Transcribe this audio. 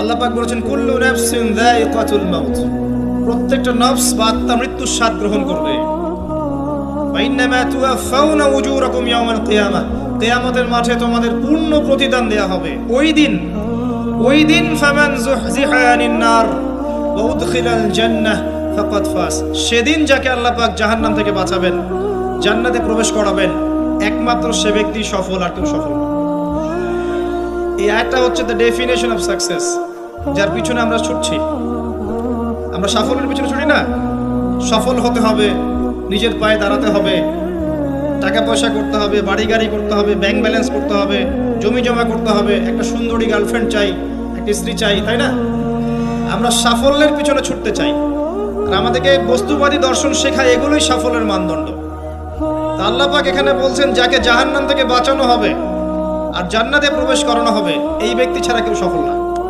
আল্লাহ পাক বলেছেন, কুল্লু নাফসিন যায়িকাতুল মাউত। প্রত্যেকটা নফস বা আত্মা মৃত্যুর স্বাদ গ্রহণ করবে। ওয়াইন্নামা তুওয়াফাউনা উজুরাকুম কিয়ামাহ কিয়ামতের মাঠে তোমাদের পূর্ণ প্রতিদান দেয়া হবে। ওই দিন ওই দিন ফামান যুহজিহা আনিন নার ওয়া উদখিলাল জান্নাহ ফাকাদ ফাস সেদিন যাকে আল্লাহ পাক জাহান্নাম থেকে বাঁচাবেন, জান্নাতে প্রবেশ করাবেন, একমাত্র সে ব্যক্তি সফল আর কেউ সফল না। এই হচ্ছে দ্য ডেফিনেশন অফ সাকসেস যার পিছনে আমরা ছুটছি। আমরা সাফল্যের পিছনে ছুটি না। সফল হতে হবে, নিজের পায়ে দাঁড়াতে হবে, টাকা পয়সা করতে হবে, বাড়ি গাড়ি করতে হবে ব্যাংক ব্যালেন্স করতে হবে, জমি জমা করতে হবে, একটা সুন্দরী গার্লফ্রেন্ড চাই, একটা স্ত্রী চাই, তাই না? আমরা সাফল্যের পিছনে ছুটতে চাই। আর আমাদেরকে বস্তুবাদী দর্শন শেখায় এগুলোই সাফল্যের মানদণ্ড। আল্লাহ এখানে বলছেন, যাকে জাহান্নাম থেকে বাঁচানো হবে আর জান্নাতে প্রবেশ করানো হবে এই ব্যক্তি ছাড়া কেউ সফল না।